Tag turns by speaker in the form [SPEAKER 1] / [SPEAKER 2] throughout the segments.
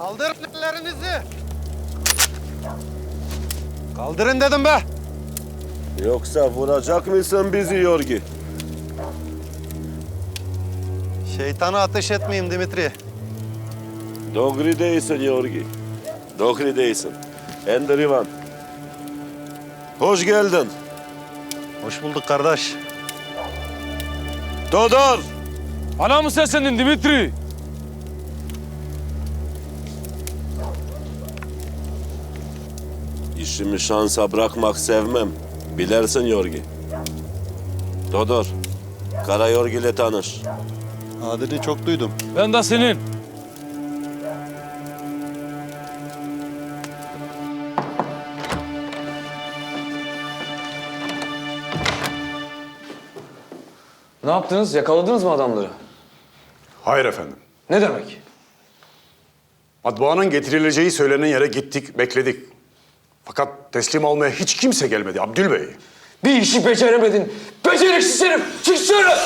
[SPEAKER 1] Kaldırın ellerinizi. Kaldırın dedim be.
[SPEAKER 2] Yoksa vuracak mısın bizi Yorgi?
[SPEAKER 1] Şeytana ateş etmeyeyim Dimitri.
[SPEAKER 2] Dogri değilsin Yorgi. Dogri değilsin. Ender Ivan. Hoş geldin.
[SPEAKER 1] Hoş bulduk kardeş.
[SPEAKER 2] Todor.
[SPEAKER 3] Bana mı seslendin Dimitri?
[SPEAKER 2] İşimi şansa bırakmak sevmem. Bilersin Yorgi. Todor. Kara Yorgi ile tanış.
[SPEAKER 1] Adını çok duydum.
[SPEAKER 3] Ben de senin.
[SPEAKER 4] Ne yaptınız? Yakaladınız mı adamları?
[SPEAKER 5] Hayır efendim.
[SPEAKER 4] Ne demek?
[SPEAKER 5] Matbaanın getirileceği söylenen yere gittik, bekledik. Fakat teslim olmaya hiç kimse gelmedi Abdül Bey.
[SPEAKER 4] Bir işi beceremedin. Beceriksiz herif! Çık dışarı!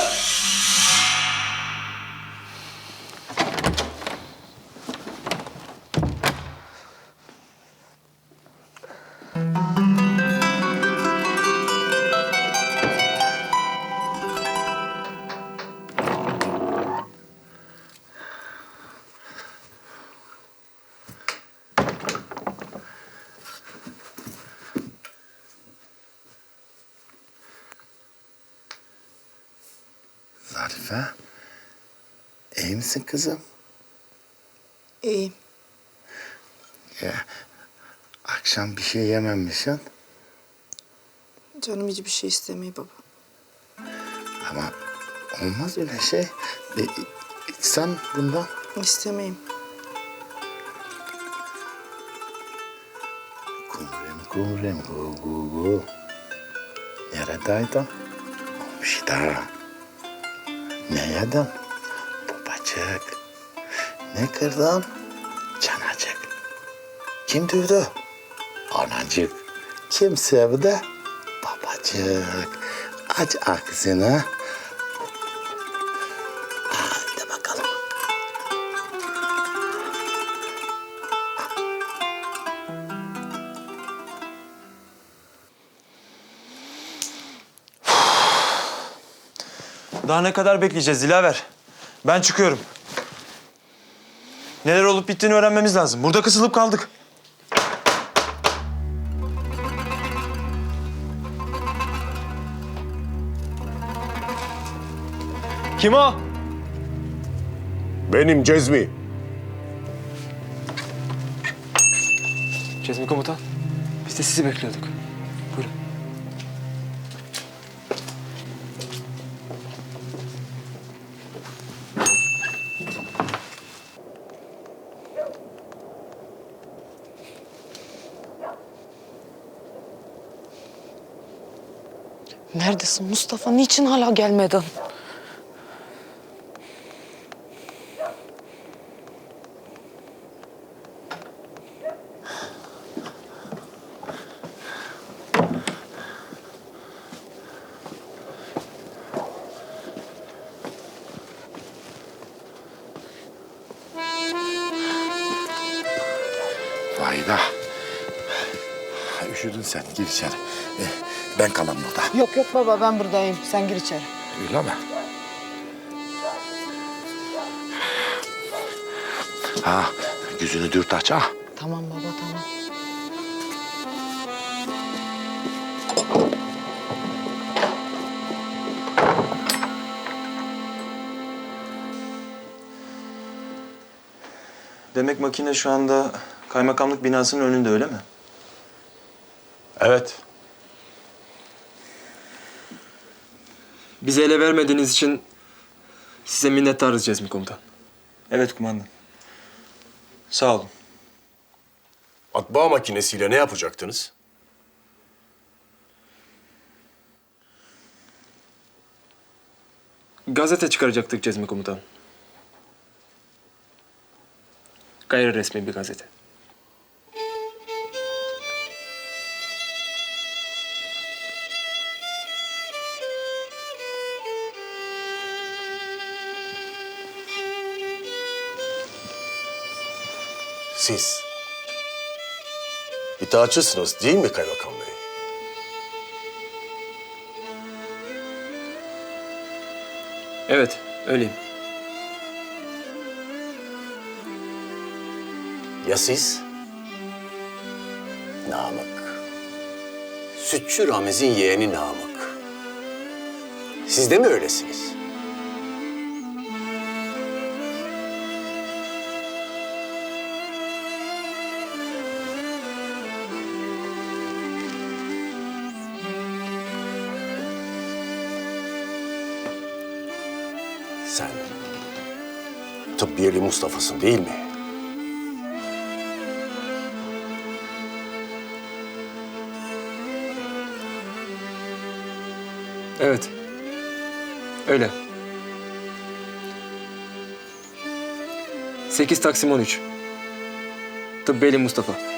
[SPEAKER 6] Zarife, iyi misin kızım?
[SPEAKER 7] İyiyim.
[SPEAKER 6] Ya, akşam bir şey yememişsin
[SPEAKER 7] Canım hiçbir şey istemiyor baba.
[SPEAKER 6] ama olmaz öyle şey. E, içsen bundan.
[SPEAKER 7] İstemeyeyim.
[SPEAKER 6] Kumrem kumrem gu gu gu. Neredeydin? Komşuda. Ne yedin? Babacık. Ne kırdın? Canacık. Kim dövdü? Anacık. Kim sevdi? Babacık. Aç ağzını.
[SPEAKER 8] Daha ne kadar bekleyeceğiz Dilaver? Ben çıkıyorum. Neler olup bittiğini öğrenmemiz lazım. Burada kısılıp kaldık. Kim o?
[SPEAKER 5] Benim Cezmi.
[SPEAKER 4] Cezmi komutan. Biz de sizi bekliyorduk.
[SPEAKER 7] Neredesin Mustafa? Niçin hala gelmedin?
[SPEAKER 6] Vayda. Üşüdün sen. Gir içeri. Eh, Ben kalam burada.
[SPEAKER 7] Yok yok baba ben buradayım. Sen gir içeri.
[SPEAKER 6] Öyle mi? Ha, yüzünü dürt aç ha.
[SPEAKER 7] Tamam baba tamam.
[SPEAKER 8] Demek makine şu anda kaymakamlık binasının önünde öyle mi?
[SPEAKER 5] Evet.
[SPEAKER 4] Bizi ele vermediğiniz için size minnettarız Cezmi komutan.
[SPEAKER 8] Evet kumandan. Sağ olun.
[SPEAKER 5] Matbaa makinesiyle ne yapacaktınız?
[SPEAKER 4] Gazete çıkaracaktık Cezmi komutan. Gayri resmi bir gazete.
[SPEAKER 5] Siz itaatçısınız değil mi kaymakam bey?
[SPEAKER 4] Evet, öyleyim.
[SPEAKER 9] Ya siz? Namık. Sütçü Ramiz'in yeğeni Namık. Siz de mi öylesiniz?
[SPEAKER 5] Sen tıbbiyeli Mustafa'sın değil mi?
[SPEAKER 4] Evet. Öyle. 8 Taksim 13. Tıbbeli Mustafa.